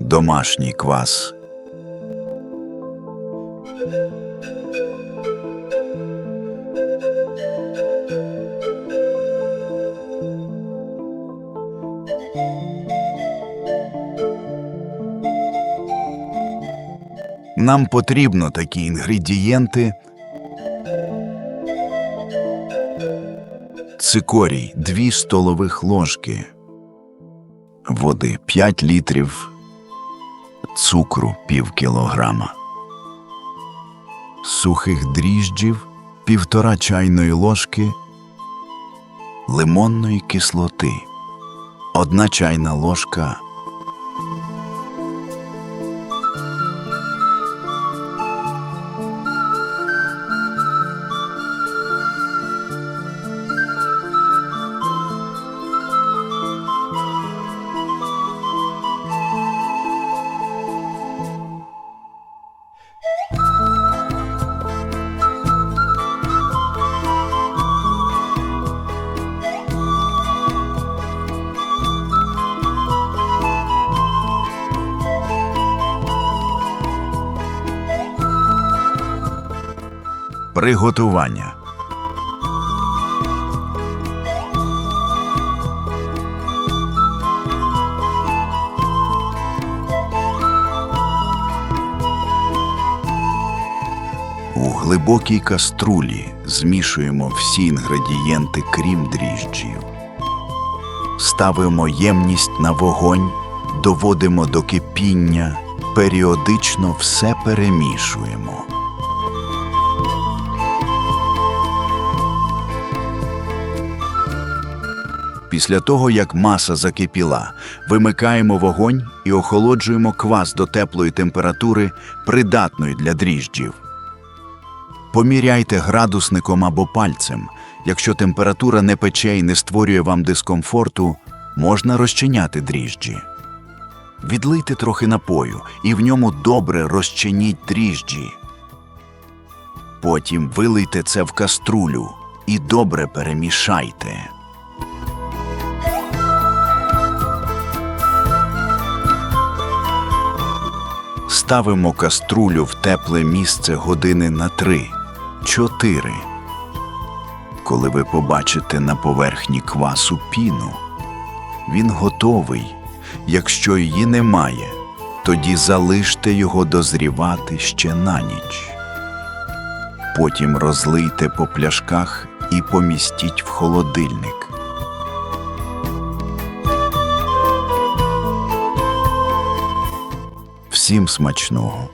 Домашній квас. Нам потрібно такі інгредієнти. Цикорій 2 столових ложки, води 5 літрів, цукру пів кілограма, сухих дріжджів півтора чайної ложки, лимонної кислоти, одна чайна ложка Приготування. У глибокій каструлі змішуємо всі інгредієнти, крім дріжджів. Ставимо ємність на вогонь, доводимо до кипіння, періодично все перемішуємо. Після того, як маса закипіла, вимикаємо вогонь і охолоджуємо квас до теплої температури, придатної для дріжджів. Поміряйте градусником або пальцем. Якщо температура не пече і не створює вам дискомфорту, можна розчиняти дріжджі. Відлийте трохи напою і в ньому добре розчиніть дріжджі. Потім вилийте це в каструлю і добре перемішайте. Ставимо каструлю в тепле місце години на три, чотири. Коли ви побачите на поверхні квасу піну, він готовий. Якщо її немає, тоді залиште його дозрівати ще на ніч. Потім розлийте по пляшках і помістіть в холодильник. Всім смачного!